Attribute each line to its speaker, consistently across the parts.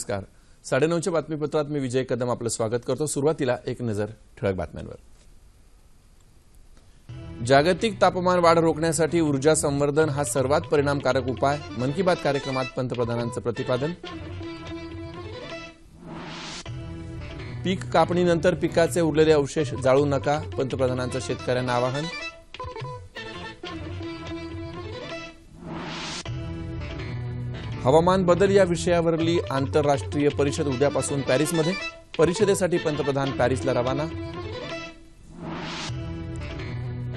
Speaker 1: नमस्कार. साडेनऊच्या बातमीपत्रात मी विजय कदम आपलं स्वागत करतो. सुरुवातीला एक नजर ठळक बातम्यांवर. जागतिक तापमान वाढ रोखण्यासाठी ऊर्जा संवर्धन हा सर्वात परिणामकारक उपाय. मन की बात कार्यक्रमात पंतप्रधानांचं प्रतिपादन. पीक कापणीनंतर पिकाचे उरलेले अवशेष जाळू नका पंतप्रधानांचं शेतकऱ्यांना आवाहन. हवामान बदल या विषयावरली आंतरराष्ट्रीय परिषद उद्यापासून पॅरिसमध्ये. परिषदेसाठी पंतप्रधान पॅरिसला रवाना.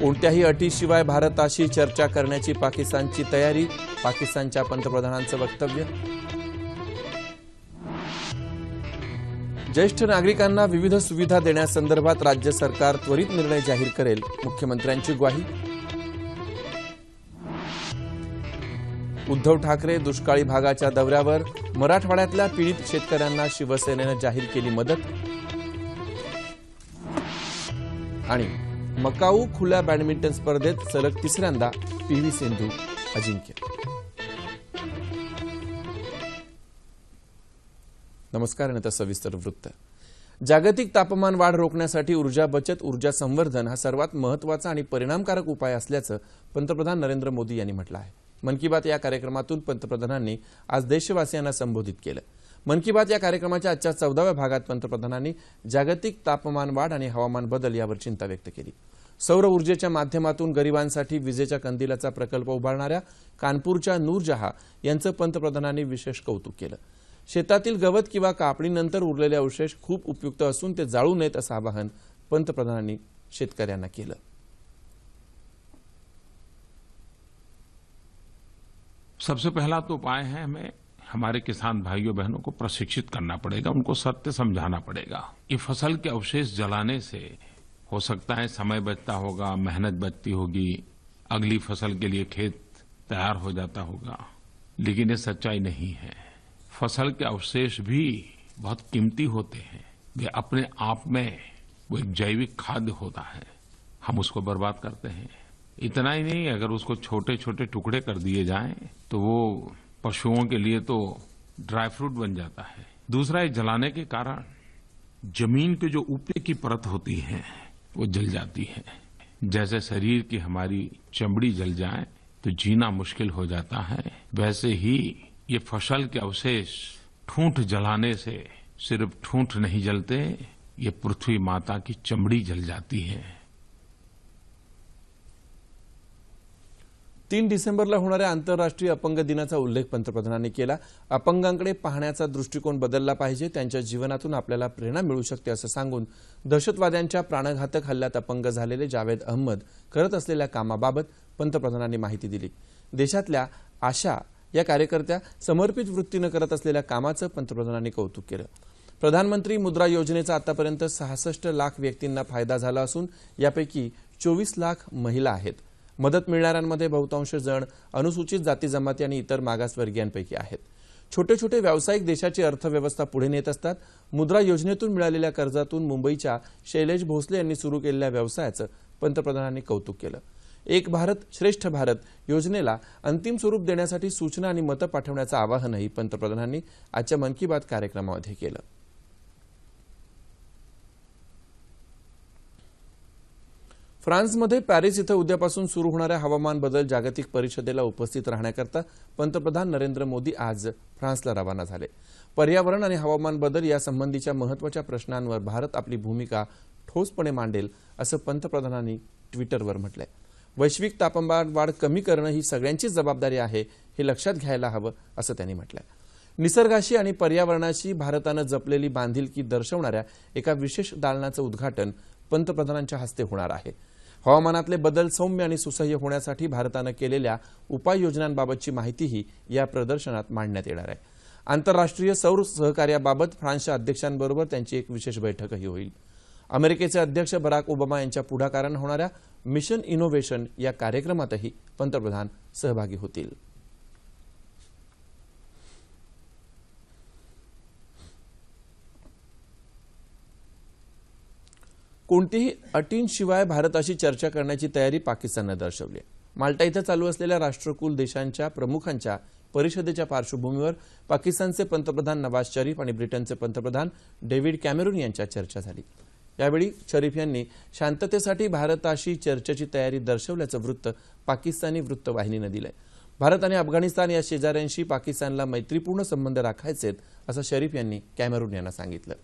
Speaker 1: कोणत्याही अटीशिवाय भारताशी चर्चा करण्याची पाकिस्तानची तयारी पाकिस्तानच्या पंतप्रधानांचं वक्तव्य. ज्येष्ठ नागरिकांना विविध सुविधा देण्यासंदर्भात राज्य सरकार त्वरित निर्णय जाहीर करेल मुख्यमंत्र्यांची ग्वाही. उद्धव ठाकरे दुष्काळी भागाच्या दौऱ्यावर मराठवाड्यातल्या पीडित शेतकऱ्यांना शिवसेनेनं जाहीर केली मदत. आणि मकाऊ खुल्या बॅडमिंटन स्पर्धेत सलग तिसऱ्यांदा पी व्ही सिंधू अजिंक्य. नमस्कार आणि आता सविस्तर वृत्त. जागतिक तापमान वाढ रोखण्यासाठी ऊर्जा बचत ऊर्जा संवर्धन हा सर्वात महत्त्वाचा आणि परिणामकारक उपाय असल्याचं पंतप्रधान नरेंद्र मोदी यांनी म्हटलं आहे. मन की बात या कार्यक्रमातून पंतप्रधानांनी आज देशवासियांना संबोधित केलं. मन की बात या कार्यक्रमाच्या आजच्या चौदाव्या भागात पंतप्रधानांनी जागतिक तापमान वाढ आणि हवामान बदल यावर चिंता व्यक्त केली. सौर ऊर्जेच्या माध्यमातून गरिबांसाठी विजेच्या कंदिलाचा प्रकल्प उभारणाऱ्या कानपूरच्या नूरजहा यांचं पंतप्रधानांनी विशेष कौतुक केलं. शेतातील गवत किंवा कापणीनंतर उरलेले अवशेष खूप उपयुक्त असून ते जाळू नयेत असं आवाहन पंतप्रधानांनी शेतकऱ्यांना केलं.
Speaker 2: सबसे पहला तो उपाय है हमें हमारे किसान भाइयों बहनों को प्रशिक्षित करना पड़ेगा, उनको सत्य समझाना पड़ेगा। ये फ़सल के अवशेष जलाने से हो सकता है समय बचता होगा, मेहनत बचती होगी, अगली फ़सल के लिए खेत तैयार हो जाता होगा, लेकिन ये सच्चाई नहीं है। फ़सल के अवशेष भी बहुत कीमती होते हैं, वे अपने आप में वो एक जैविक खाद्य होता है। हम उसको बर्बाद करते हैं। इतना ही नहीं, अगर उसको छोटे छोटे टुकड़े कर दिए जाएँ तो वो पशुओं के लिए तो ड्राई फ्रूट बन जाता है। दूसरा ये जलाने के कारण। ज़मीन के जो ऊपर की परत होती है, वो जल जाती है। जैसे शरीर की हमारी चमड़ी जल जाए तो जीना मुश्किल हो जाता है। वैसे ही ये फ़सल के अवशेष ठूंठ जलाने से सिर्फ़ ठूंठ नहीं जलते, ये पृथ्वी माता की चमड़ी जल जाती है।
Speaker 1: तीन डिसेंबरला होणाऱ्या आंतरराष्ट्रीय अपंग दिनाचा उल्लेख पंतप्रधानांनी केला. अपंगांकडे पाहण्याचा दृष्टिकोन बदलला पाहिजे. त्यांच्या जीवनातून आपल्याला प्रेरणा मिळू शकते असं सांगून दहशतवाद्यांच्या प्राणघातक हल्ल्यात अपंग झालेले जावेद अहमद करत असलेल्या कामाबाबत पंतप्रधानांनी माहिती दिली. देशातल्या आशा या कार्यकर्त्या समर्पित वृत्तीनं करत असलेल्या कामाचं पंतप्रधानांनी कौतुक केलं. प्रधानमंत्री मुद्रा योजनेचा आतापर्यंत सहासष्ट लाख व्यक्तींना फायदा झाला असून यापैकी चोवीस लाख महिला आहेत. मदत मिळणाऱ्यांमध्ये बहुतांश जण अनुसूचित जाती जमाती आणि इतर मागासवर्गीयांपैकी आहेत. छोटे छोटे व्यावसायिक देशाची अर्थव्यवस्था पुढे नेत असतात. मुद्रा योजनेतून मिळालेल्या कर्जातून मुंबईच्या शैलेश भोसले यांनी सुरू केलेल्या व्यवसायाचं पंतप्रधानांनी कौतुक केलं. एक भारत श्रेष्ठ भारत योजनेला अंतिम स्वरूप देण्यासाठी सूचना आणि मतं पाठवण्याचं आवाहनही पंतप्रधानांनी आजच्या मन की बात कार्यक्रमामध्ये केलं. फ्रान्समध्ये पॅरिस इथं उद्यापासून सुरू होणाऱ्या हवामान बदल जागतिक परिषदेला उपस्थित राहण्याकरता पंतप्रधान नरेंद्र मोदी आज फ्रान्सला रवाना झाले. पर्यावरण आणि हवामान बदल यासंबंधीच्या महत्त्वाच्या प्रश्नांवर भारत आपली भूमिका ठोसपणे मांडेल असं पंतप्रधानांनी ट्विटरवर म्हटलंय. वैश्विक तापमान वाढ कमी करणं ही सगळ्यांचीच जबाबदारी आहे हे लक्षात घ्यायला हवं असं त्यांनी म्हटलंय. निसर्गाशी आणि पर्यावरणाशी भारतानं जपलेली बांधिलकी दर्शवणाऱ्या एका विशेष दालनाचं उद्घाटन पंतप्रधानांच्या हस्ते होणार आहे. हवामानातले बदल सौम्य आणि सुसह्य होण्यासाठी भारतानं केलेल्या उपाययोजनांबाबतची माहितीही या प्रदर्शनात मांडण्यात येणार आहे. आंतरराष्ट्रीय सौर सहकार्याबाबत फ्रान्सच्या अध्यक्षांबरोबर त्यांची एक विशेष बैठकही होईल. अमेरिकेचे अध्यक्ष बराक ओबामा यांच्या पुढाकारानं होणाऱ्या मिशन इनोव्हेशन या कार्यक्रमातही पंतप्रधान सहभागी होतील. कोणतीही अटींशिवाय भारताशी चर्चा करण्याची तयारी पाकिस्ताननं दर्शवली आहे. माल्टा इथं चालू असलेल्या राष्ट्रकुल देशांच्या प्रमुखांच्या परिषदेच्या पार्श्वभूमीवर पाकिस्तानचे पंतप्रधान नवाज शरीफ आणि ब्रिटनचे पंतप्रधान डेव्हिड कॅमेरून यांच्यात चर्चा झाली. यावेळी शरीफ यांनी शांततेसाठी भारताशी चर्चेची तयारी दर्शवल्याचं वृत्त पाकिस्तानी वृत्तवाहिनीनं दिलंय. भारत आणि अफगाणिस्तान या शेजाऱ्यांशी पाकिस्तानला मैत्रीपूर्ण संबंध राखायचेत असं शरीफ यांनी कॅमेरून यांना सांगितलं.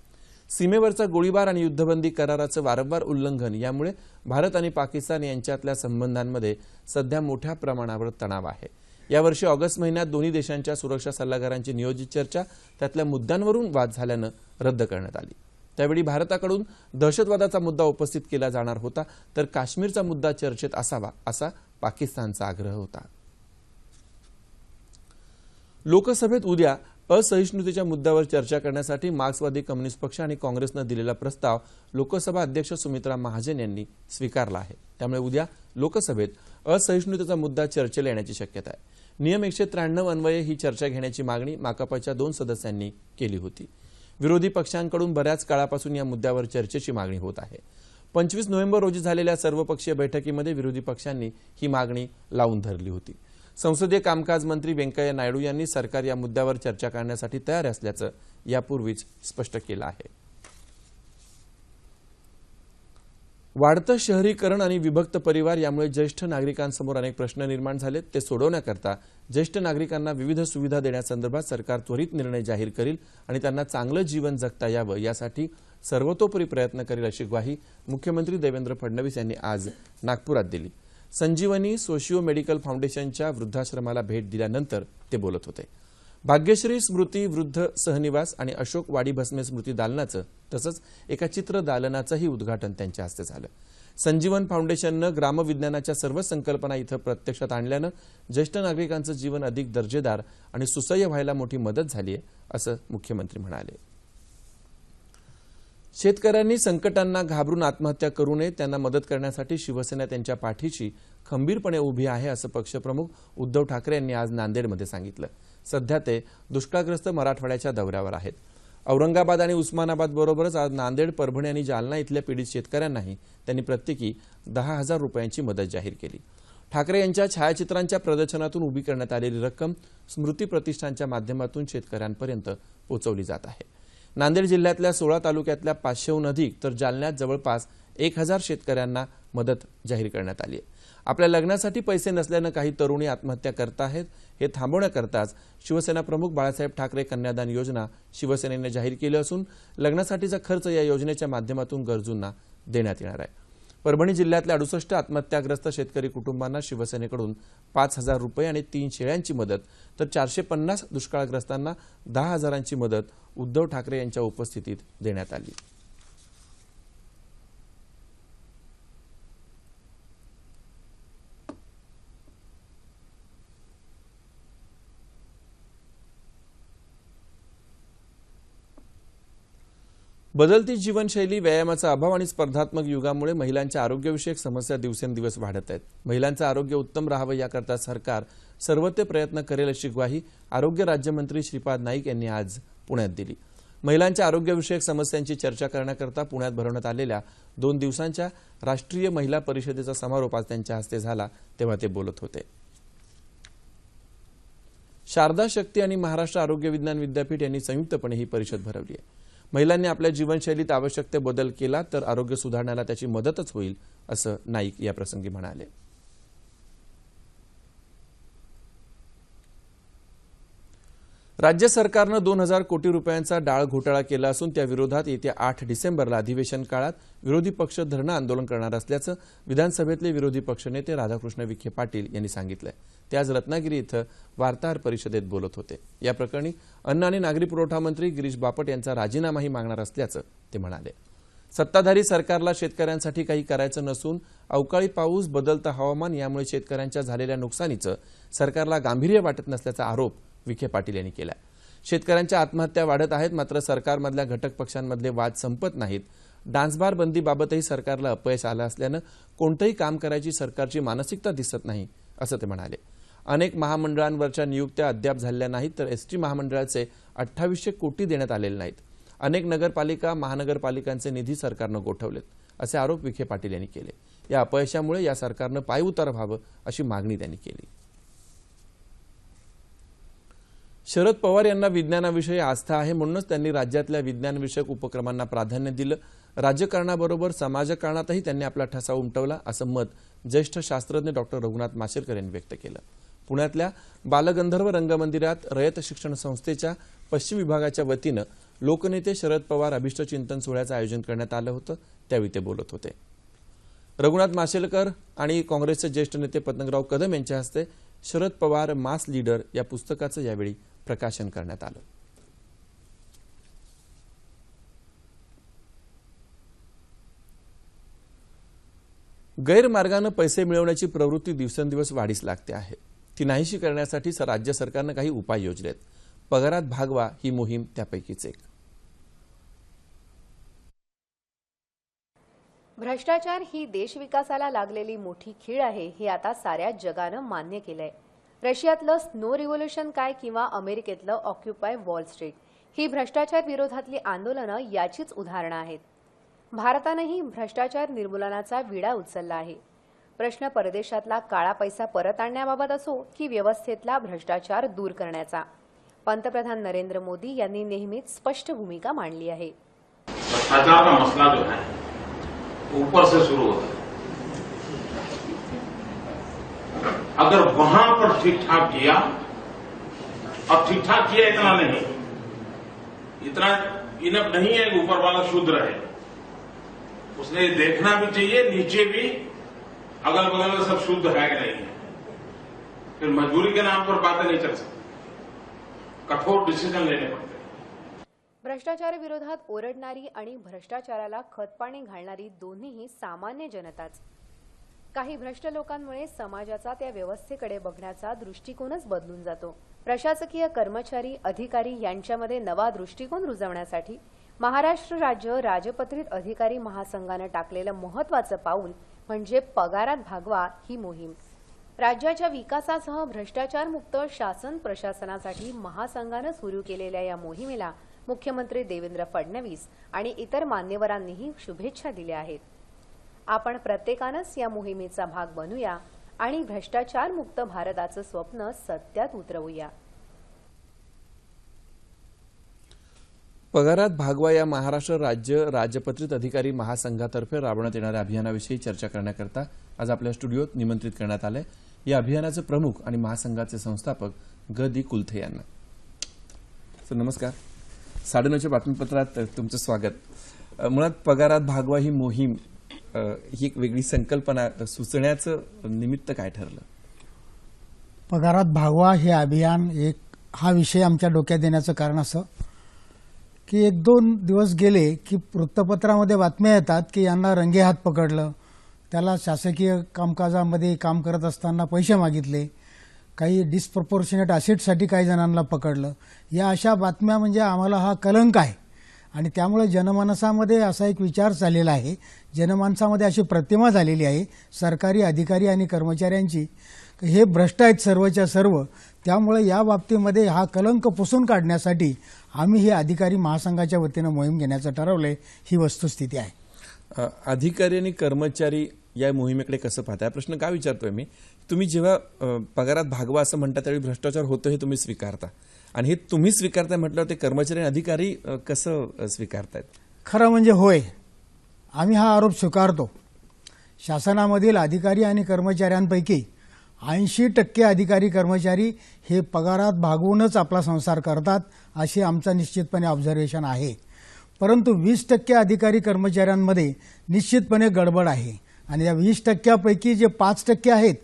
Speaker 1: सीमेवरचा गोळीबार आणि युद्धबंदी कराराचं वारंवार उल्लंघन यामुळे भारत आणि पाकिस्तान यांच्यातल्या संबंधांमध्ये सध्या मोठ्या प्रमाणावर तणाव आहे. यावर्षी ऑगस्ट महिन्यात दोन्ही देशांच्या सुरक्षा सल्लागारांची नियोजित चर्चा त्यातल्या मुद्द्यांवरून वाद झाल्यानं रद्द करण्यात आली. त्यावेळी भारताकडून दहशतवादाचा मुद्दा उपस्थित केला जाणार होता तर काश्मीरचा मुद्दा चर्चेत असावा असा पाकिस्तानचा आग्रह होता. लोकसभेत उद्या असहिष्णुतेच्या मुद्द्यावर चर्चा करण्यासाठी मार्क्सवादी कम्युनिस्ट पक्ष आणि काँग्रेसनं दिलेला प्रस्ताव लोकसभा अध्यक्ष सुमित्रा महाजन यांनी स्वीकारला आहे. त्यामुळे उद्या लोकसभेत असहिष्णुतेचा मुद्दा चर्चेला येण्याची शक्यता आहे. नियम एकशे त्र्याण्णव अन्वये ही चर्चा घेण्याची मागणी माकपाच्या दोन सदस्यांनी केली होती. विरोधी पक्षांकडून बऱ्याच काळापासून या मुद्द्यावर चर्चेची मागणी होत आहे. पंचवीस नोव्हेंबर रोजी झालेल्या सर्वपक्षीय बैठकीमध्ये विरोधी पक्षांनी ही मागणी लावून धरली होती. संसदीय कामकाज मंत्री व्यंकय्या नायडू यांनी सरकार या मुद्द्यावर चर्चा करण्यासाठी तयार असल्याचं यापूर्वीच स्पष्ट केलं आहे. वाढतं शहरीकरण आणि विभक्त परिवार यामुळे ज्येष्ठ नागरिकांसमोर अनेक प्रश्न निर्माण झालेत. ते सोडवण्याकरता ज्येष्ठ नागरिकांना विविध सुविधा देण्यासंदर्भात सरकार त्वरित निर्णय जाहीर करील आणि त्यांना चांगलं जीवन जगता यावं यासाठी सर्वतोपरी प्रयत्न करेल अशी ग्वाही मुख्यमंत्री देवेंद्र फडणवीस यांनी आज नागपुरात दिली. संजीवनी सोशिओ मेडिकल फाउंडेशनच्या वृद्धाश्रमाला भेट दिल्यानंतर ते बोलत होते. भाग्यश्री स्मृती वृद्ध सहनिवास आणि अशोक वाडी भस्मे स्मृती दालनाचं तसंच एका चित्र दालनाचंही उद्घाटन त्यांच्या हस्ते झालं. संजीवन फाउंडेशननं ग्रामविज्ञानाच्या सर्व संकल्पना इथं प्रत्यक्षात आणल्यानं ज्येष्ठ नागरिकांचं जीवन अधिक दर्जेदार आणि सुसह्य व्हायला मोठी मदत झाली आहे असं मुख्यमंत्री म्हणाले. शेतकऱ्यांनी संकटांना घाबरून आत्महत्या करू नये त्यांना मदत करण्यासाठी शिवसेना त्यांच्या पाठीशी खंबीरपणे उभी आहे असं पक्षप्रमुख उद्धव ठाकरे यांनी आज नांदेडमध्ये सांगितलं. सध्या ते दुष्काळग्रस्त मराठवाड्याच्या दौऱ्यावर आहेत. औरंगाबाद आणि उस्मानाबाद बरोबरच आज नांदेड परभणी आणि जालना इथल्या पीडित शेतकऱ्यांनाही त्यांनी प्रत्येकी दहा हजार रुपयांची मदत जाहीर केली. ठाकरे यांच्या छायाचित्रांच्या प्रदर्शनातून उभी करण्यात आलेली रक्कम स्मृती प्रतिष्ठानच्या माध्यमातून शेतकऱ्यांपर्यंत पोहोचवली जात आहे. नांदेड जिल्ह्यातल्या सोळा तालुक्यातल्या पाचशेहून अधिक तर जालन्यात जवळपास एक हजार शेतकऱ्यांना मदत जाहीर करण्यात आली आहे. आपल्या लग्नासाठी पैसे नसल्यानं काही तरुणी आत्महत्या करत आहेत. हे थांबवण्याकरताच शिवसेना प्रमुख बाळासाहेब ठाकरे कन्यादान योजना शिवसेनेने जाहीर केली असून लग्नासाठीचा खर्च या योजनेच्या माध्यमातून गरजूंना देण्यात येणार आहे. परभणी जिल्ह्यातल्या अडुसष्ट आत्महत्याग्रस्त शेतकरी कुटुंबांना शिवसेनेकडून पाच हजार रुपये आणि तीन शेळ्यांची मदत तर चारशे पन्नास दुष्काळग्रस्तांना दहा हजारांची मदत उद्धव ठाकरे यांच्या उपस्थितीत देण्यात आली. बदलती जीवनशैली व्यायामाचा अभाव आणि स्पर्धात्मक युगामुळे महिलांच्या आरोग्यविषयक समस्या दिवसेंदिवस वाढत आहेत. महिलांचं आरोग्य उत्तम राहावं याकरता सरकार सर्व ते प्रयत्न करेल अशी ग्वाही आरोग्य राज्यमंत्री श्रीपाद नाईक यांनी आज पुण्यात दिली. महिलांच्या आरोग्यविषयक समस्यांची चर्चा करण्याकरता पुण्यात भरवण्यात आलेल्या दोन दिवसांच्या राष्ट्रीय महिला परिषदेचा समारोप आज त्यांच्या हस्ते झाला तेव्हा ते बोलत होते. शारदा शक्ती आणि महाराष्ट्र आरोग्य विज्ञान विद्यापीठ यांनी संयुक्तपणे ही परिषद भरवली आहे. महिलांनी आपल्या जीवनशैलीत आवश्यक ते बदल केला तर आरोग्य सुधारण्याला त्याची मदतच होईल असं नाईक या प्रसंगी म्हणाले. राज्य सरकारनं दोन हजार कोटी रुपयांचा डाळ घोटाळा केला असून त्या विरोधात येत्या आठ डिसेंबरला अधिवेशन काळात विरोधी पक्ष धरणं आंदोलन करणार असल्याचं विधानसभेतले विरोधी पक्षनेते राधाकृष्ण विखे पाटील यांनी सांगितलंय. ते आज रत्नागिरी इथं वार्ताहर परिषदेत बोलत होते. या प्रकरणी अन्न आणि नागरी पुरवठा मंत्री गिरीश बापट यांचा राजीनामाही मागणार असल्याचं ते म्हणाले. सत्ताधारी सरकारला शेतकऱ्यांसाठी काही करायचं नसून अवकाळी पाऊस बदलतं हवामान यामुळे शेतकऱ्यांच्या झालेल्या नुकसानीचं सरकारला गांभीर्य वाटत नसल्याचा आरोप विखे पाटील यांनी केला शेतकऱ्यांच्या आत्महत्या वाढत आहेत मात्र सरकारमधल्या घटक पक्षांमधले वाद संपत नाहीत. डान्सबार बंदीबाबतही सरकारला अपयश आलं असल्यानं कोणतंही काम करायची सरकारची मानसिकता दिसत नाही असं ते म्हणाले. अनेक महामंडळांवरच्या नियुक्त्या अद्याप झालेल्या नाहीत तर एसटी महामंडळाचे अठ्ठावीसशे कोटी देण्यात आलेले नाहीत. अनेक नगरपालिका महानगरपालिकांचे निधी सरकारनं गोठवलेत असे आरोप विखे पाटील यांनी केले. या अपयशामुळे या सरकारनं पायउतार व्हावं अशी मागणी त्यांनी केली. शरद पवार यांना विज्ञानाविषयी आस्था आहे म्हणूनच त्यांनी राज्यातल्या विज्ञानविषयक उपक्रमांना प्राधान्य दिलं. राजकारणाबरोबर समाजकारणातही त्यांनी आपला ठसा उमटवला असं मत ज्येष्ठ शास्त्रज्ञ डॉक्टर रघुनाथ माशेलकर यांनी व्यक्त केलं. पुण्यातल्या बालगंधर्व रंगमंदिरात रयत शिक्षण संस्थेच्या पश्चिम विभागाच्या वतीनं लोकनेते शरद पवार अभिष्ट चिंतन सोहळ्याचं आयोजन करण्यात आलं होतं त्यावेळी ते बोलत होते. रघुनाथ माशेलकर आणि काँग्रेसचे ज्येष्ठ नेते पतंगराव कदम यांच्या हस्ते शरद पवार मास लीडर या पुस्तकाचं यावेळी प्रकाशन करण्यात आलं. गैरमार्गानं पैसे मिळवण्याची प्रवृत्ती दिवसेंदिवस वाढीस लागते आहे. ती नाहीशी करण्यासाठी राज्य सरकारनं काही उपाय योजलेत. पगारात भागवा ही मोहीम त्यापैकीच एक.
Speaker 3: भ्रष्टाचार ही देशविकासाला लागलेली मोठी खीळ आहे हे आता साऱ्या जगानं मान्य केलंय. रशियातलं स्नो रिव्होल्युशन काय किंवा अमेरिकेतलं ऑक्युपाय वॉल स्ट्रीट? ही भ्रष्टाचार विरोधातली आंदोलनं याचीच उदाहरणं आहेत. भारतानंही भ्रष्टाचार निर्मूलनाचा विडा उचलला आहे. प्रश्न परदेशातला काळा पैसा परत आणण्याबाबत असो की व्यवस्थेतला भ्रष्टाचार दूर करण्याचा. पंतप्रधान नरेंद्र मोदी यांनी नेहमीच स्पष्ट भूमिका मांडली आहे.
Speaker 2: भ्रष्टाचार का मसला जो है ऊपर से शुरू होता है अगर वहाँ पर ठीक ठाक किया, अब ठीक ठाक किया इतना नहीं। इतना इनफ नहीं है, ऊपर वाला शुद्ध रहे। उसने देखना भी चाहिए, नीचे भी अगल बगल में सब शुद्ध है कि नहीं है। फिर मजबूरी के नाम पर बातें नहीं चल सकती। कठोर डिसीज़न लेने पड़ते
Speaker 3: भ्रष्टाचार विरोधात ओरडणारी आणि भ्रष्टाचाराला खतपाणी घालणारी दोन्हीही सामान्य जनताच. काही भ्रष्ट लोकांमुळे समाजाचा त्या व्यवस्थेकडे बघण्याचा दृष्टिकोनच बदलून जातो. प्रशासकीय कर्मचारी अधिकारी यांच्यामध्ये नवा दृष्टिकोन रुजवण्यासाठी महाराष्ट्र राज्य राजपत्रित अधिकारी महासंघानं टाकलेलं महत्वाचं पाऊल म्हणजे पगारात भागवा ही मोहीम. राज्याच्या विकासासह भ्रष्टाचारमुक्त शासन प्रशासनासाठी महासंघानं सुरू केलेल्या या मोहिमेला मुख्यमंत्री देवेंद्र फडणवीस आणि इतर मान्यवरांनीही शुभेच्छा दिल्या आहेत. आपण प्रत्येकानंच या मोहिमेचा भाग बनूया आणि भ्रष्टाचारमुक्त भारताचं स्वप्न सत्यात उतरवूया.
Speaker 1: पगारात भागवा या महाराष्ट्र राज्य राजपत्रित अधिकारी महासंघातर्फे राबवण्यात येणाऱ्या अभियानाविषयी चर्चा करण्याकरता आज आपल्या स्टुडिओत निमंत्रित करण्यात आलंय. या अभियानाचे प्रमुख आणि महासंघाचे संस्थापक ग. दी. कुलथे यांना. सर नमस्कार. साडेनऊच्या बातमीपत्रात तुमचं स्वागत. मुळात पगारात भागवा ही मोहीम ही एक वेगळी संकल्पना सुचण्याचं निमित्त काय ठरलं?
Speaker 4: पगारात भागवा हे अभियान एक हा विषय आमच्या डोक्यात देण्याचं कारण असं की एक दोन दिवस गेले की वृत्तपत्रामध्ये बातम्या येतात की यांना रंगे हात पकडलं. त्याला शासकीय कामकाजामध्ये काम करत असताना पैसे मागितले. काही डिस्प्रपोर्शनेट असेटसाठी काही जणांना पकडलं. या अशा बातम्या म्हणजे आम्हाला हा कलंक आहे. आणि त्यामुळे जनमानसामध्ये असा एक विचार चाललेला आहे. जनमानसामध्ये अशी प्रतिमा झालेली आहे. सरकारी अधिकारी आणि कर्मचाऱ्यांची. हे भ्रष्ट आहेत सर्वच्या सर्व. त्यामुळे या बाबतीमध्ये हा कलंक पुसून काढण्यासाठी आम्ही हे अधिकारी महासंघाच्या वतीनं मोहीम घेण्याचं ठरवलंय. ही वस्तुस्थिती आहे.
Speaker 1: अधिकारी आणि कर्मचारी या मोहिमेकडे कसं पाहता? प्रश्न का विचारतोय मी? तुम्ही जेव्हा पगारात भागवा असं म्हणता त्यावेळी भ्रष्टाचार होतो हे तुम्ही स्वीकारता. आणि हे तुम्ही स्वीकारताय म्हटल्यावर ते कर्मचारी आणि अधिकारी कसं स्वीकारतायत?
Speaker 4: खरं म्हणजे होय. आम्ही हा आरोप स्वीकारतो. शासनामधील अधिकारी आणि कर्मचाऱ्यांपैकी ऐंशी टक्के अधिकारी कर्मचारी हे पगारात भागवूनच आपला संसार करतात अशी आमचं निश्चितपणे ऑब्झर्वेशन आहे. परंतु वीस टक्के अधिकारी कर्मचाऱ्यांमध्ये निश्चितपणे गडबड आहे. आणि या वीस टक्क्यापैकी जे पाच टक्के आहेत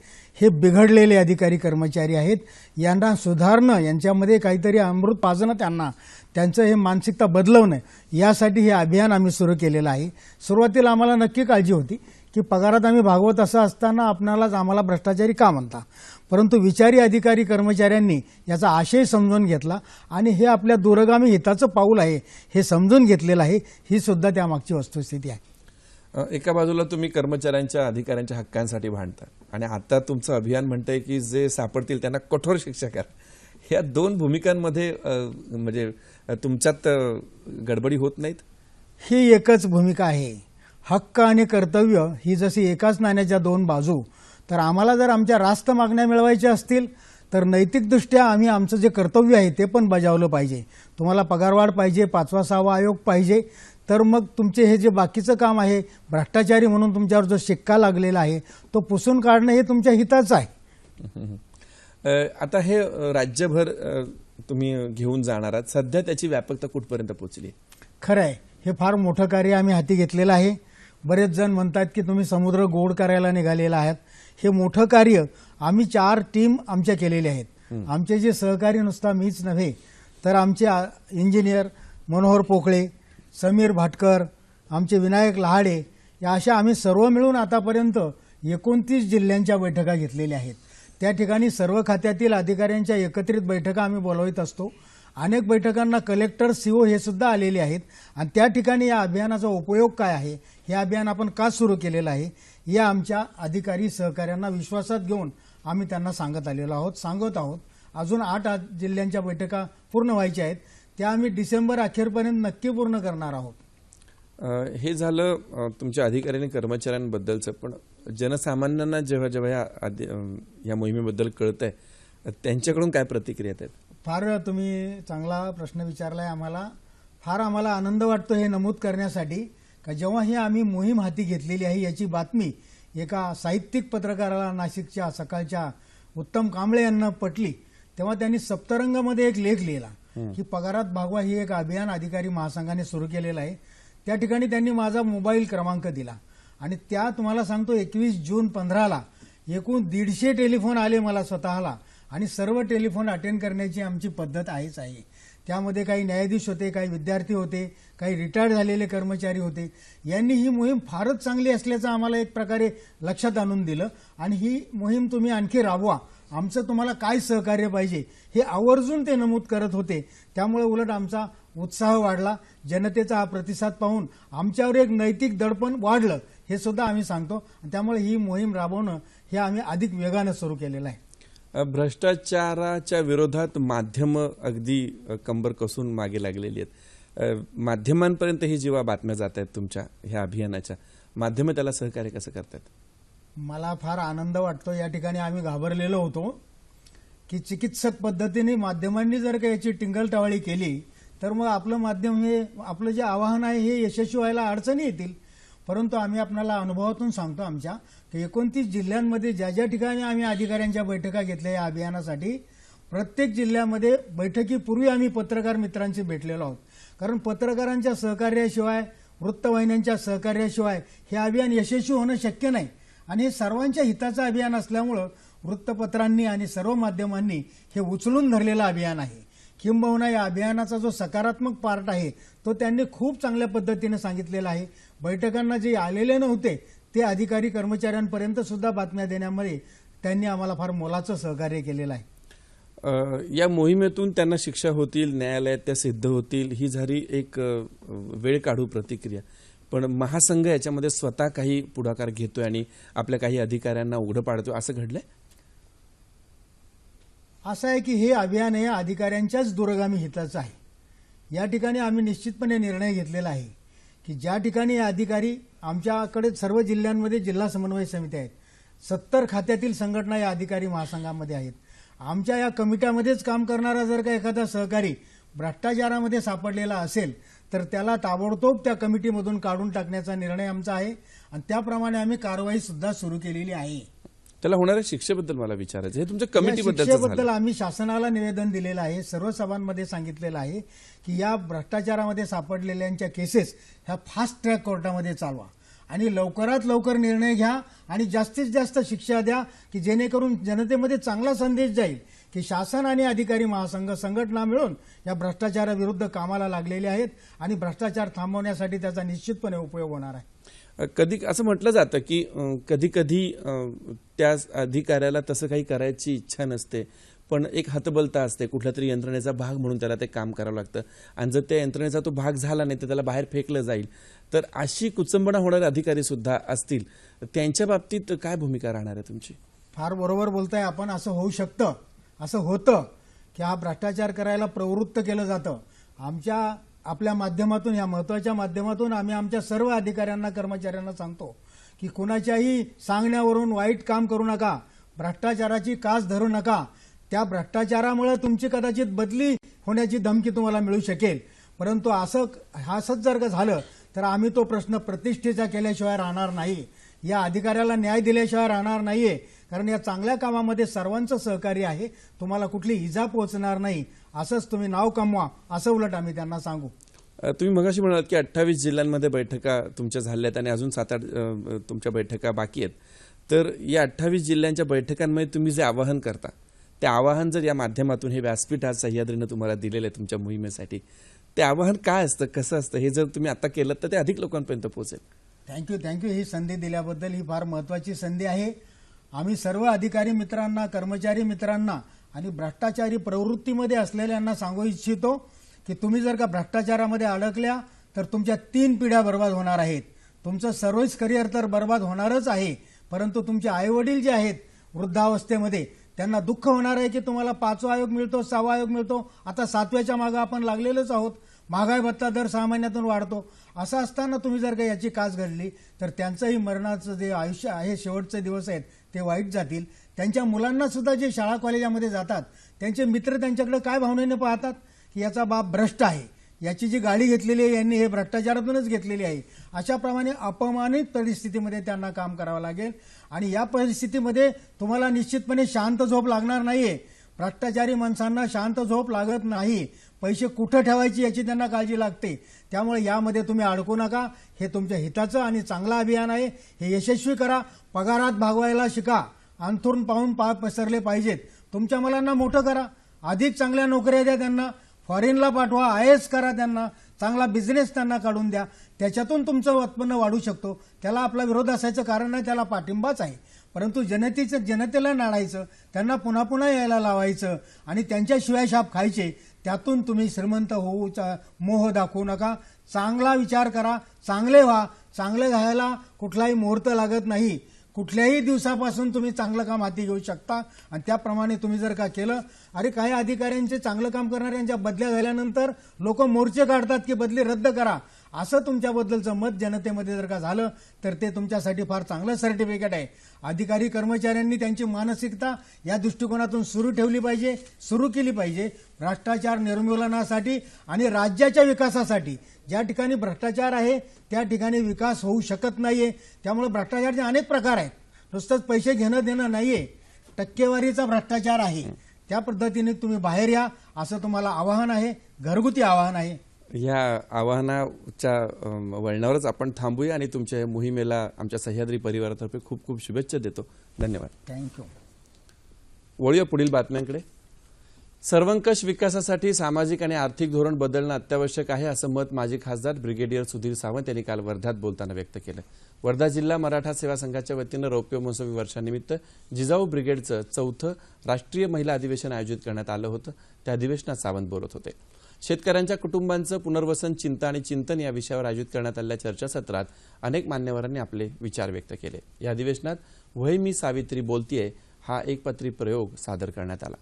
Speaker 4: हे बिघडलेले अधिकारी कर्मचारी आहेत. यांना सुधारणं यांच्यामध्ये काहीतरी अमृत पाजणं त्यांना. त्यांचं हे मानसिकता बदलवणं यासाठी हे अभियान आम्ही सुरू केलेलं आहे. सुरुवातीला आम्हाला नक्की काळजी होती की पगारात आम्ही भागवत असं असताना आपणालाच आम्हाला भ्रष्टाचारी का म्हणता? परंतु विचारी अधिकारी कर्मचाऱ्यांनी याचा आशय समजून घेतला आणि हे आपल्या दूरगामी हिताचं पाऊल आहे हे समजून घेतलेलं आहे. ही सुद्धा त्यामागची वस्तुस्थिती आहे.
Speaker 1: एका बाजूला तुम्ही कर्मचाऱ्यांच्या अधिकाऱ्यांच्या हक्कांसाठी भांडता. आणि आता तुमचं अभियान म्हणतंय की जे सापडतील त्यांना कठोर शिक्षा करा. या दोन भूमिकांमध्ये म्हणजे तुमच्यात गडबडी होत नाहीत?
Speaker 4: ही एकच भूमिका आहे. हक्क आणि कर्तव्य ही जशी एकाच नाण्याच्या दोन बाजू तर आम्हाला जर आमच्या रास्त मागण्या मिळवायच्या असतील तर नैतिकदृष्ट्या आम्ही आमचं जे कर्तव्य आहे ते पण बजावलं पाहिजे. तुम्हाला पगारवाढ पाहिजे पाचवा सहावा आयोग पाहिजे तर मग तुमचे हे जे बाकीचं काम आहे भ्रष्टाचारी म्हणून तुमच्यावर जो शिक्का लागलेला आहे तो पुसून काढणं हे तुमच्या हिताचं आहे.
Speaker 1: आता हे राज्यभर तुम्ही घेऊन जाणार आहात. सध्या त्याची व्यापकता कुठपर्यंत पोहोचली?
Speaker 4: खरं आहे हे फार मोठं कार्य आम्ही हाती घेतलेलं आहे. बरेच जण म्हणतात की तुम्ही समुद्र गोड करायला निघालेला आहात. हे मोठं कार्य आम्ही चार टीम आमच्या केलेल्या आहेत. आमचे जे सहकारी नुसता मीच नव्हे तर आमचे इंजिनियर मनोहर पोकळे समीर भाटकर आमचे विनायक लहाडे या अशा आम्ही सर्व मिळून आतापर्यंत एकोणतीस जिल्ह्यांच्या बैठका घेतलेल्या आहेत. त्या ठिकाणी सर्व खात्यातील अधिकाऱ्यांच्या एकत्रित बैठका आम्ही बोलवित असतो. अनेक बैठकांना कलेक्टर सीओ हे सुद्धा आलेले आहेत. आणि त्या ठिकाणी या अभियानाचा उपयोग काय आहे हे अभियान आपण का सुरू केलेलं आहे या आमच्या अधिकारी सहकाऱ्यांना विश्वासात घेऊन आम्ही त्यांना सांगत आलेलो आहोत. सांगत आहोत. अजून आठ जिल्ह्यांच्या बैठका पूर्ण व्हायच्या आहेत. त्या आम्ही डिसेंबर अखेरपर्यंत नक्की पूर्ण करणार आहोत.
Speaker 1: हे झालं तुमच्या अधिकारी आणि कर्मचाऱ्यांबद्दलचं. पण जनसामान्यांना जेव्हा जेव्हा या या मोहिमेबद्दल कळतंय अ, त्यांच्याकडून काय प्रतिक्रिया आहेत
Speaker 4: फार तुम्ही चांगला प्रश्न विचारलाय आम्हाला. फार आम्हाला आनंद वाटतो हे नमूद करण्यासाठी का जेव्हा ही आम्ही मोहीम हाती घेतलेली आहे याची बातमी एका साहित्यिक पत्रकाराला नाशिकच्या सकाळच्या उत्तम कांबळे यांना पटली तेव्हा त्यांनी सप्तरंगामध्ये एक लेख लिहिला. की पगारात भागवा ही एक अभियान अधिकारी महासंघाने सुरू केलेलं आहे. त्या ठिकाणी त्यांनी माझा मोबाईल क्रमांक दिला. आणि त्या तुम्हाला सांगतो एकवीस जून पंधराला एकूण दीडशे टेलिफोन आले मला स्वतःला. आणि सर्व टेलिफोन अटेंड करण्याची आमची पद्धत आहेच आहे. त्यामध्ये काही न्यायाधीश होते काही विद्यार्थी होते काही रिटायर्ड झालेले कर्मचारी होते. यांनी ही मोहीम फारच चांगली असल्याचं आम्हाला एक प्रकारे लक्षात आणून दिलं. आणि ही मोहीम तुम्ही आणखी राबवा. आमचं तुम्हाला काय सहकार्य पाहिजे हे आवर्जून ते नमूद करत होते. त्यामुळे उलट आमचा उत्साह वाढला. जनतेचा हा प्रतिसाद पाहून आमच्यावर एक नैतिक दडपण वाढलं हे सुद्धा आम्ही सांगतो. त्यामुळे ही मोहीम राबवणं हे आम्ही अधिक वेगानं सुरू केलेलं आहे.
Speaker 1: भ्रष्टाचाराच्या विरोधात माध्यमं अगदी कंबर कसून मागे लागलेली आहेत. माध्यमांपर्यंत ही जेव्हा बातम्या जात आहेत तुमच्या ह्या अभियानाच्या. माध्यमं त्याला सहकार्य कसं करतात
Speaker 4: मला फार आनंद वाटतो. या ठिकाणी आम्ही घाबरलेलो होतो की चिकित्सक पद्धतीने माध्यमांनी जर का याची टिंगलटावळी केली तर मग आपलं माध्यम हे आपलं जे आवाहन आहे हे यशस्वी व्हायला अडचणी येतील. परंतु आम्ही आपल्याला अनुभवातून सांगतो आमच्या की एकोणतीस जिल्ह्यांमध्ये ज्या ज्या ठिकाणी आम्ही अधिकाऱ्यांच्या बैठका घेतल्या या अभियानासाठी प्रत्येक जिल्ह्यामध्ये बैठकीपूर्वी आम्ही पत्रकार मित्रांशी भेटलेलो आहोत. कारण पत्रकारांच्या सहकार्याशिवाय वृत्तवाहिन्यांच्या सहकार्याशिवाय हे अभियान यशस्वी होणं शक्य नाही. आणि हे सर्वांच्या हिताचं अभियान असल्यामुळं वृत्तपत्रांनी आणि सर्व माध्यमांनी हे उचलून धरलेलं अभियान आहे. किंबहुना या अभियानाचा जो सकारात्मक पार्ट आहे तो त्यांनी खूप चांगल्या पद्धतीने सांगितलेला आहे. बैठकांना जे आलेले नव्हते ते अधिकारी कर्मचाऱ्यांपर्यंत सुद्धा बातम्या देण्यामध्ये त्यांनी आम्हाला फार मोलाचं सहकार्य केलेलं आहे.
Speaker 1: या मोहिमेतून त्यांना शिक्षा होतील न्यायालयात त्या सिद्ध होतील ही झाली एक वेळ काढू प्रतिक्रिया. पण महासंघ याच्यामध्ये स्वतः काही पुढाकार घेतोय आणि आपल्या काही अधिकाऱ्यांना उघडं पाडतोय. असं घडलंय?
Speaker 4: असं आहे की हे अभियान हे अधिकाऱ्यांच्याच दूरगामी हिताचं आहे. या ठिकाणी आम्ही निश्चितपणे निर्णय घेतलेला आहे की ज्या ठिकाणी हे अधिकारी आमच्याकडे सर्व जिल्ह्यांमध्ये जिल्हा समन्वय समिती आहेत सत्तर खात्यातील संघटना या अधिकारी महासंघामध्ये आहेत. आमच्या या कमिट्यामध्येच काम करणारा जर का एखादा सहकारी भ्रष्टाचारामध्ये सापडलेला असेल तर त्याला ताबडतोब त्या कमिटीमधून काढून टाकण्याचा निर्णय आमचा आहे. आणि त्याप्रमाणे आम्ही कारवाई सुद्धा सुरू केलेली आहे.
Speaker 1: त्याला होणाऱ्या शिक्षेबद्दल मला विचारायचं हे तुमच्या कमिटीबद्दल
Speaker 4: शिक्षेबद्दल आम्ही शासनाला निवेदन दिलेलं आहे. सर्व सभांमध्ये सांगितलेलं आहे की या भ्रष्टाचारामध्ये सापडलेल्यांच्या केसेस ह्या फास्ट ट्रॅक कोर्टामध्ये चालवा. आणि लवकरात लवकर निर्णय घ्या आणि जास्तीत जास्त शिक्षा द्या की जेणेकरून जनतेमध्ये चांगला संदेश जाईल. की शासन आणि अधिकारी महासंघ संघटना मिळून या भ्रष्टाचाराविरुद्ध कामाला लागलेले आहेत आणि भ्रष्टाचार थांबवण्यासाठी त्याचा निश्चितपणे उपयोग होणार आहे.
Speaker 1: कधी असं म्हटलं जातं की कधी कधी त्या अधिकाऱ्याला तसं काही करायची इच्छा नसते पण एक हतबलता असते कुठल्या तरी यंत्रणेचा भाग म्हणून त्याला ते काम करावं लागतं. आणि जर त्या यंत्रणेचा तो भाग झाला नाही तर त्याला बाहेर फेकलं जाईल. तर अशी कुचंबणा होणारे अधिकारी सुद्धा असतील. त्यांच्या बाबतीत काय भूमिका राहणार आहे तुमची?
Speaker 4: फार बरोबर बोलताय आपण. असं होऊ शकतं. असं होतं की हा भ्रष्टाचार करायला प्रवृत्त केलं जातं. आमच्या आपल्या माध्यमातून या महत्त्वाच्या माध्यमातून आम्ही आमच्या सर्व अधिकाऱ्यांना कर्मचाऱ्यांना सांगतो की कुणाच्याही सांगण्यावरून वाईट काम करू नका भ्रष्टाचाराची कास धरू नका. त्या भ्रष्टाचारामुळे तुमची कदाचित बदली होण्याची धमकी तुम्हाला मिळू शकेल. परंतु असं असंच जर का झालं तर आम्ही तो प्रश्न प्रतिष्ठेचा केल्याशिवाय राहणार नाही. या अधिकाऱ्याला न्याय दिल्याशिवाय राहणार नाहीये. कारण या चांगल्या कामामध्ये सर्वांचं सहकार्य आहे. तुम्हाला कुठली इजा पोहोचणार नाही. असंच तुम्ही नाव कमवा. असं उलट आम्ही त्यांना सांगू.
Speaker 1: तुम्ही मगाशी म्हणालात की अठ्ठावीस जिल्ह्यांमध्ये बैठका तुमच्या झाल्या आहेत आणि अजून सात आठ तुमच्या बैठका बाकी आहेत. तर या अठ्ठावीस जिल्ह्यांच्या बैठकांमध्ये तुम्ही जे आवाहन करता ते आवाहन जर या माध्यमातून हे व्यासपीठ आज सह्याद्रीनं तुम्हाला दिलेलं आहे तुमच्या मोहिमेसाठी ते आवाहन काय असतं कसं असतं हे जर तुम्ही आता केलं तर ते अधिक लोकांपर्यंत पोहोचेल.
Speaker 4: थँक्यू थँक्यू ही संधी दिल्याबद्दल ही फार महत्वाची संधी आहे. आम्ही सर्व अधिकारी मित्रांना कर्मचारी मित्रांना आणि भ्रष्टाचारी प्रवृत्तीमध्ये असलेल्यांना सांगू इच्छितो की तुम्ही जर का भ्रष्टाचारामध्ये अडकल्या तर तुमच्या तीन पिढ्या बर्बाद होणार आहेत. तुमचं सर्वच करिअर तर बर्बाद होणारच आहे परंतु तुमचे आईवडील जे आहेत वृद्धावस्थेमध्ये त्यांना दुःख होणार आहे की तुम्हाला पाचवा आयोग मिळतो सहावा आयोग मिळतो? आता सातव्याच्या मागं आपण लागलेलोच आहोत. महागाई भत्ता दर सहा महिन्यातून वाढतो. असं असताना तुम्ही जर का याची कास घडली तर त्यांचंही मरणाचं जे आयुष्य आहे शेवटचे दिवस आहेत ते वाईट जातील. त्यांच्या मुलांना सुद्धा जे शाळा कॉलेजामध्ये जातात त्यांचे मित्र त्यांच्याकडे काय भावनेने पाहतात? की याचा बाप भ्रष्ट आहे. याची जी गाडी घेतलेली आहे यांनी हे भ्रष्टाचारातूनच घेतलेली आहे. अशाप्रमाणे अपमानित परिस्थितीमध्ये त्यांना काम करावं लागेल. आणि या परिस्थितीमध्ये तुम्हाला निश्चितपणे शांत झोप लागणार नाहीये. भ्रष्टाचारी माणसांना शांत झोप लागत नाही. पैसे कुठं ठेवायची याची त्यांना काळजी लागते. त्यामुळे यामध्ये तुम्ही अडकू नका. हे तुमच्या हिताचं आणि चांगलं अभियान आहे. हे यशस्वी करा. पगारात भागवायला शिका. अंथरून पाहून पा पसरले पाहिजेत. तुमच्या मुलांना मोठं करा. अधिक चांगल्या नोकऱ्या द्या त्यांना. फॉरेनला पाठवा आय एस करा त्यांना चांगला बिझनेस त्यांना काढून द्या. त्याच्यातून तुमचं उत्पन्न वाढू शकतो. त्याला आपला विरोध असायचं कारण नाही त्याला पाठिंबाच आहे. परंतु जनतेचं जनतेला नाडायचं त्यांना पुन्हा पुन्हा यायला लावायचं आणि त्यांच्याशिवाय शाप खायचे त्यातून तुम्ही श्रीमंत होऊचा मोह दाखवू नका. चांगला विचार करा चांगले व्हा. चांगले व्हायला कुठलाही मुहूर्त लागत नाही. कुठल्याही दिवसापासून तुम्ही चांगलं काम हाती घेऊ शकता. आणि त्याप्रमाणे तुम्ही जर का केलं अरे काही अधिकाऱ्यांचे चांगलं काम करणाऱ्यांच्या बदल्या झाल्यानंतर लोक मोर्चे काढतात की बदली रद्द करा. असं तुमच्याबद्दलचं मत जनतेमध्ये जर का झालं तर ते तुमच्यासाठी फार चांगलं सर्टिफिकेट आहे. अधिकारी कर्मचाऱ्यांनी त्यांची मानसिकता या दृष्टिकोनातून सुरू ठेवली पाहिजे सुरू केली पाहिजे. भ्रष्टाचार निर्मूलनासाठी आणि राज्याच्या विकासासाठी. ज्या ठिकाणी भ्रष्टाचार आहे त्या ठिकाणी विकास होऊ शकत नाहीये. त्यामुळे भ्रष्टाचारचे अनेक प्रकार आहेत. नुसतंच पैसे घेणं देणं नाहीये. टक्केवारीचा भ्रष्टाचार आहे. त्या पद्धतीने तुम्ही बाहेर या असं तुम्हाला आवाहन आहे. घरगुती आवाहन आहे.
Speaker 1: या आवाहनाच्या वळणावरच आपण थांबूया आणि तुमच्या या मोहिमेला आमच्या सह्याद्री परिवारातर्फे खूप खूप शुभेच्छा देतो. धन्यवाद.
Speaker 4: थँक्यू
Speaker 1: वळूया पुढील बातम्यांकडे. सर्वंकष विकासासाठी सामाजिक आणि आर्थिक धोरण बदलणं अत्यावश्यक आहे असं मत माजी खासदार ब्रिगेडियर सुधीर सावंत यांनी काल वर्ध्यात बोलताना व्यक्त केलं. वर्धा जिल्हा मराठा सेवा संघाच्या वतीनं रौप्य महोत्सवी वर्षानिमित्त जिजाऊ ब्रिगेडचं चौथं राष्ट्रीय महिला अधिवेशन आयोजित करण्यात आलं होतं. त्या अधिवेशनात सावंत बोलत होते. शेतकऱ्यांच्या कुटुंबांचं पुनर्वसन चिंता आणि चिंतन या विषयावर आयोजित करण्यात आलेल्या चर्चासत्रात अनेक मान्यवरांनी आपले विचार व्यक्त केले. या अधिवेशनात वय मी सावित्री बोलतीये हा एकपत्री प्रयोग सादर करण्यात आला.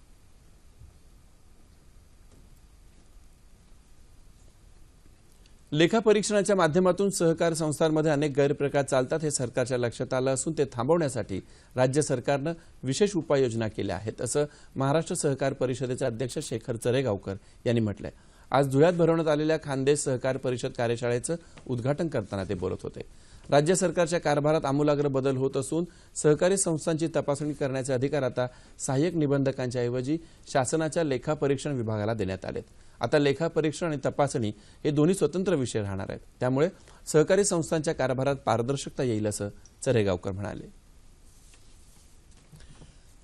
Speaker 1: लेखापरीक्षणाच्या माध्यमातून सहकार संस्थांमध्ये अनेक गैरप्रकार चालतात हे सरकारच्या लक्षात आलं असून ते थांबवण्यासाठी राज्य सरकारनं विशेष उपाययोजना केल्या आहेत असं महाराष्ट्र सहकार परिषदेचे अध्यक्ष शेखर चरेगावकर यांनी म्हटलंय. आज धुळ्यात भरवण्यात आलेल्या खानदेश सहकार परिषद कार्यशाळेचं उद्घाटन करताना ते बोलत होते. राज्य सरकारच्या कारभारात आमूलाग्र बदल होत असून सहकारी संस्थांची तपासणी करण्याचे अधिकार आता सहाय्यक निबंधकांच्या ऐवजी शासनाच्या लेखापरीक्षण विभागाला देण्यात आलेत. आता लेखापरीक्षण आणि तपासणी हे दोन्ही स्वतंत्र विषय राहणार आहेत. त्यामुळे सहकारी संस्थांच्या कारभारात पारदर्शकता येईल असं चरेगावकर म्हणाले.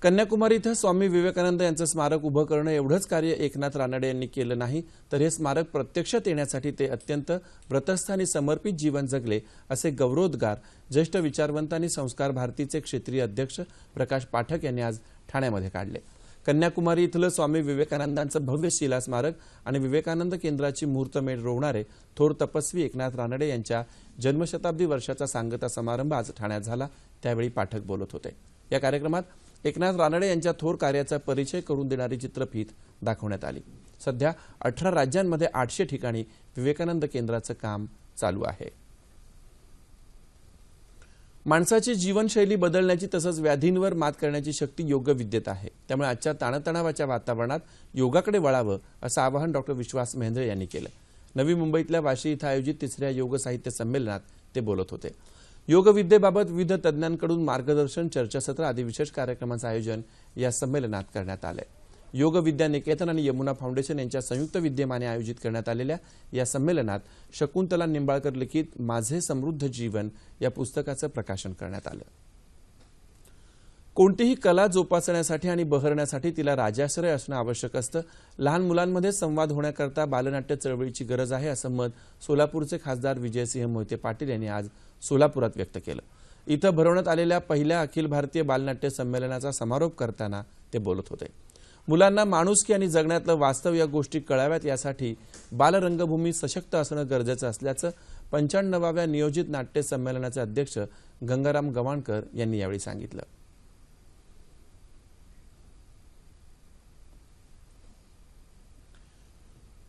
Speaker 1: कन्याकुमारी इथं स्वामी विवेकानंद यांचं स्मारक उभं करणं एवढंच कार्य एकनाथ रानडे यांनी केलं नाही तर हे स्मारक प्रत्यक्षात येण्यासाठी ते अत्यंत व्रतस्थ आणि समर्पित जीवन जगले असे गौरवोद्गार ज्येष्ठ विचारवंत आणि संस्कार भारतीचे क्षेत्रीय अध्यक्ष प्रकाश पाठक यांनी आज ठाण्यामध्ये काढले. कन्याकुमारी इथलं स्वामी विवेकानंदांचं भव्य शिला स्मारक आणि विवेकानंद केंद्राची मूर्तमेढ रोवणारे थोर तपस्वी एकनाथ रानडे यांच्या जन्मशताब्दी वर्षाचा सांगता समारंभ आज ठाण्यात झाला. त्यावेळी पाठक बोलत होते. या कार्यक्रमात एकनाथ रानडे यांच्या थोर कार्याचा परिचय करून देणारी चित्रफीत दाखवण्यात आली. सध्या अठरा राज्यांमध्ये आठशे ठिकाणी विवेकानंद केंद्राचं काम चालू आहे. माणसाची जीवनशैली बदलण्याची तसंच व्याधींवर मात करण्याची शक्ती योग विद्येत आहे. त्यामुळे आजच्या ताणतणावाच्या वातावरणात योगाकडे वळावं असं आवाहन डॉक्टर विश्वास मेहंद्रे यांनी केलं. नवी मुंबईतल्या वाशी इथं आयोजित तिसऱ्या योग साहित्य संमेलनात ते बोलत होते. योगविद्येबाबत विविध तज्ज्ञांकडून मार्गदर्शन चर्चासत्र आदी विशेष कार्यक्रमांचं आयोजन या संमेलनात करण्यात आलं आहे योग विद्या निकेतन आणि यमुना फाउंडेशन यांच्या संयुक्त विद्यमाने आयोजित करण्यात आलेल्या या संमेलनात शकुंतला निंबाळकर लिखित माझे समृद्ध जीवन या पुस्तकाचं प्रकाशन करण्यात आलं. कोणतीही कला जोपासण्यासाठी आणि बहरण्यासाठी तिला राजाश्रय असणं आवश्यक असतं. लहान मुलांमध्ये संवाद होण्याकरता बालनाट्य चळवळीची गरज आहे असं मत सोलापूरचे खासदार विजयसिंह मोहिते पाटील यांनी आज सोलापुरात व्यक्त केलं. इथं भरवण्यात आलेल्या पहिल्या अखिल भारतीय बालनाट्य संमेलनाचा समारोप करताना ते बोलत होते. मुलांना माणुसकी आणि जगण्यातलं वास्तव या गोष्टी कळाव्यात यासाठी बालरंगभूमी सशक्त असणं गरजेचं असल्याचं पंच्याण्णवाव्या नियोजित नाट्य संमेलनाचे अध्यक्ष गंगाराम गवाणकर यांनी यावेळी सांगितलं.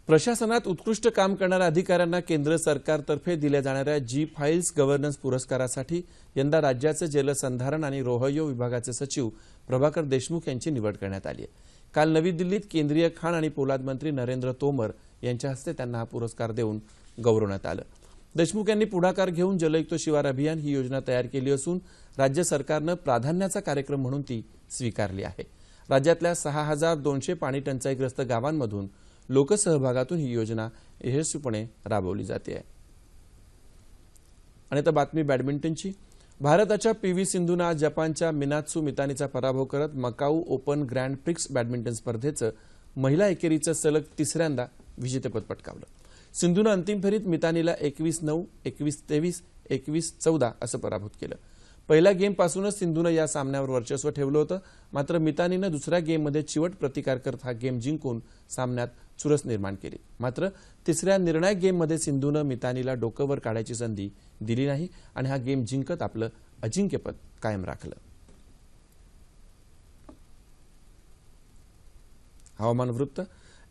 Speaker 1: प्रशासनात उत्कृष्ट काम करणाऱ्या अधिकाऱ्यांना केंद्र सरकारतर्फे दिल्या जाणाऱ्या जी फाईल्स गव्हर्नन्स पुरस्कारासाठी यंदा राज्याचे जलसंधारण आणि रोहयो विभागाचे सचिव प्रभाकर देशमुख यांची निवड करण्यात आली आहे. काल नवी दिल्लीत केंद्रीय खाण आणि पोलाद मंत्री नरेंद्र तोमर यांच्या हस्ते त्यांना हा पुरस्कार देऊन गौरवण्यात आलं. देशमुख यांनी पुढाकार घेऊन जलयुक्त शिवार अभियान ही योजना तयार केली असून राज्य सरकारनं प्राधान्याचा कार्यक्रम म्हणून ती स्वीकारली आहे. राज्यातल्या सहा हजार दोनशे पाणी टंचाईग्रस्त गावांमधून लोकसहभागातून ही योजना यशस्वीपणे राबवली जाते आहे. आणि आता बातमी बॅडमिंटनची. भारताच्या पी व्ही सिंधूनं आज जपानच्या मिनात्सू मितानीचा पराभव करत Macau open grand prix badminton स्पर्धेचं महिला एकेरीचं सलग तिसऱ्यांदा विजेतेपद पटकावलं. सिंधूनं अंतिम फेरीत मितानीला एकवीस नऊ एकवीस तेवीस एकवीस चौदा असं पराभूत केलं. पहिल्या गेमपासूनच सिंधूनं या सामन्यावर वर्चस्व ठेवलं होतं. मात्र मितानीनं दुसऱ्या गेममध्ये चिवट प्रतिकार करत हा गेम जिंकून सामन्यात चुरस निर्माण केली. मात्र तिसऱ्या निर्णायक गेममध्ये सिंधूनं मितानीला डोकंवर काढायची संधी दिली नाही आणि हा गेम जिंकत आपलं अजिंक्यपद कायम राखलं. हवामान वृत्त.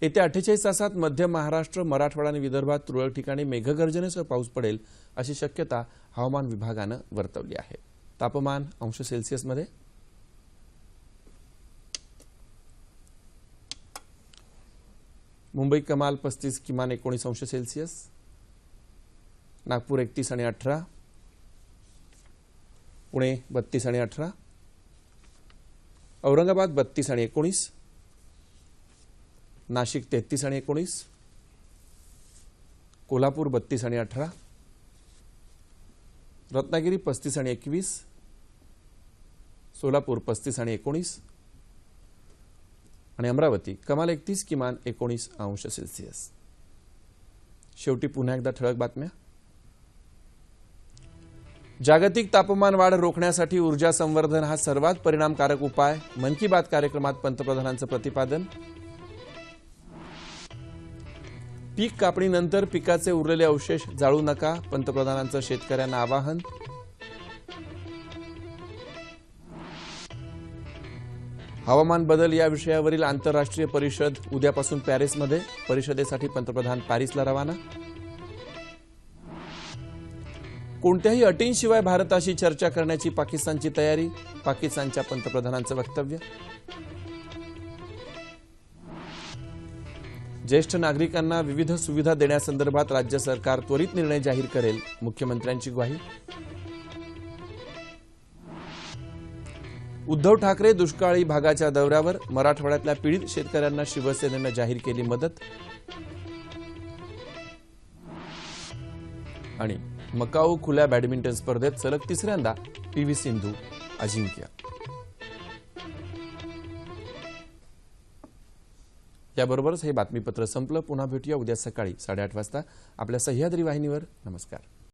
Speaker 1: येत्या अठ्ठेचाळीस तासात मध्य महाराष्ट्र मराठवाडा आणि विदर्भात तुरळक ठिकाणी मेघगर्जनेसह पाऊस पडेल अशी शक्यता हवामान विभागानं वर्तवली आहे. तापमान अंश सेल्सिअसमध्ये मुंबई कमाल पस्तीस किमान एकोणीस अंश सेल्सिअस नागपूर एकतीस आणि अठरा पुणे बत्तीस आणि अठरा औरंगाबाद बत्तीस आणि एकोणीस नाशिक तेहतीस आणि एकोणीस कोल्हापूर बत्तीस आणि अठरा रत्नागिरी पस्तीस आणि एकवीस सोलापूर पस्तीस आणि एकोणीस आणि अमरावती कमाल एकतीस किमान एकोणीस अंश सेल्सिअस. शेवटी पुन्हा एकदा ठळक बातम्या. जागतिक तापमान वाढ रोखण्यासाठी ऊर्जा संवर्धन हा सर्वात परिणामकारक उपाय. मन की बात कार्यक्रमात पंतप्रधानांचं प्रतिपादन. पीक कापणीनंतर पिकाचे उरलेले अवशेष जाळू नका पंतप्रधानांचं शेतकऱ्यांना आवाहन. हवामान बदल या विषयावरील आंतरराष्ट्रीय परिषद उद्यापासून पॅरिसमध्ये. परिषदेसाठी पंतप्रधान पॅरिसला रवाना. कोणत्याही अटींशिवाय भारताशी चर्चा करण्याची पाकिस्तानची तयारी पाकिस्तानच्या पंतप्रधानांचं वक्तव्य. ज्येष्ठ नागरिकांना विविध सुविधा देण्यासंदर्भात राज्य सरकार त्वरित निर्णय जाहीर करेल मुख्यमंत्र्यांची ग्वाही. उद्धव ठाकरे दुष्काळी भागाच्या दौऱ्यावर मराठवाड्यातल्या पीडित शेतकऱ्यांना शिवसेनेनं जाहीर केली मदत. आणि मकाऊ खुल्या बॅडमिंटन स्पर्धेत सलग तिसऱ्यांदा पी व्ही सिंधू अजिंक्य. याबरोबरच हे बातमीपत्र संपलं. पुन्हा भेटूया उद्या सकाळी साडेआठ वाजता. आपल्या सह्याद्री वाहिनीवर नमस्कार.